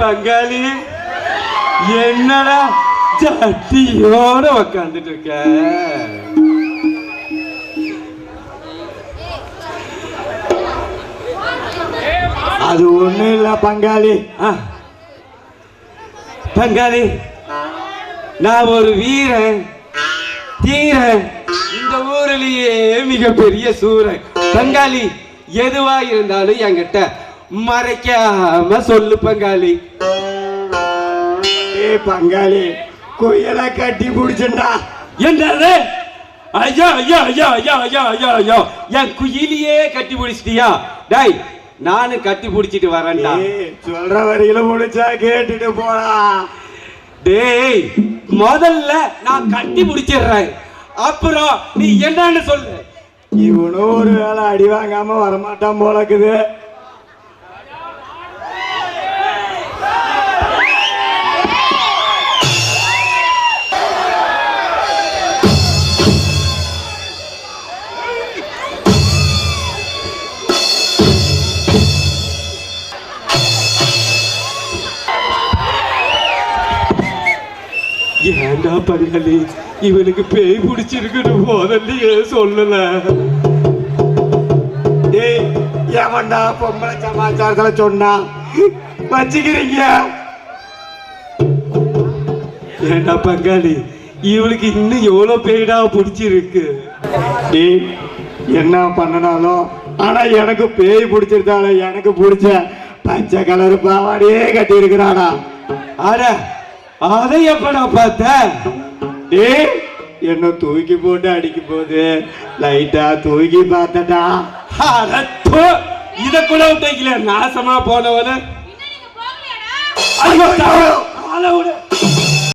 பங்காளி. என்னடா சட்டியோட உக்காந்துட்டு இருக்க அது ஒண்ணும் இல்ல பங்காளி. பங்காளி நான் ஒரு வீரன். தீரன். இந்த ஊரிலேயே மிகப்பெரிய சூரன். பங்காளி எதுவா இருந்தாலும் என்கிட்ட மறைக்காம சொல்லு பங்காளி. ஏ பங்காளி கொய்யலா கட்டி பிடிச்சண்டா என்னது? ஐயா ஐயா ஐயா ஐயா ஐயா ஐயா ஐயா. என் குயிலியே கட்டி பிடிச்சிட்டியா? டேய் நானும் கட்டி பிடிச்சிட்டு வரேன்டா. சொல்ற வரையில முடிச்சா கேட்டுட்டு போடா. டேய் முதல்ல நான் கட்டி பிடிச்சிடுறேன். அப்புறம் நீ என்னன்னு சொல்லு. இவனும் ஒரு வேளை அடி வாங்காம வரமாட்டான் போலக்குது. ஏன்டா பங்காளி இவனுக்கு பேய் பிடிச்சிருக்குன்னு முதல்லயே சொல்லல. ஏய் ஏமண்டா பொம்பளை சமாச்சாரத்துல சொன்னா? வச்சுக்கிறீங்க. ஏண்டா பங்காளி இவனுக்கு இன்னும் எவ்வளோ பேய்டா பிடிச்சிருக்கு? டேய் என்ன பண்ணனாலும் ஆனா எனக்கு பேய் பிடிச்சிருந்தாலும் எனக்கு பிடிச்ச பச்சை கலர் பாவாடியே கட்டி இருக்கிறானா அட அதை எப்படா பார்த்த டேய் என்ன தூக்கி போட்டு அடிக்கும் போது? லைட்டா தூக்கி பார்த்தடா இத கூட விட்டீங்களே நாசமா போனவன.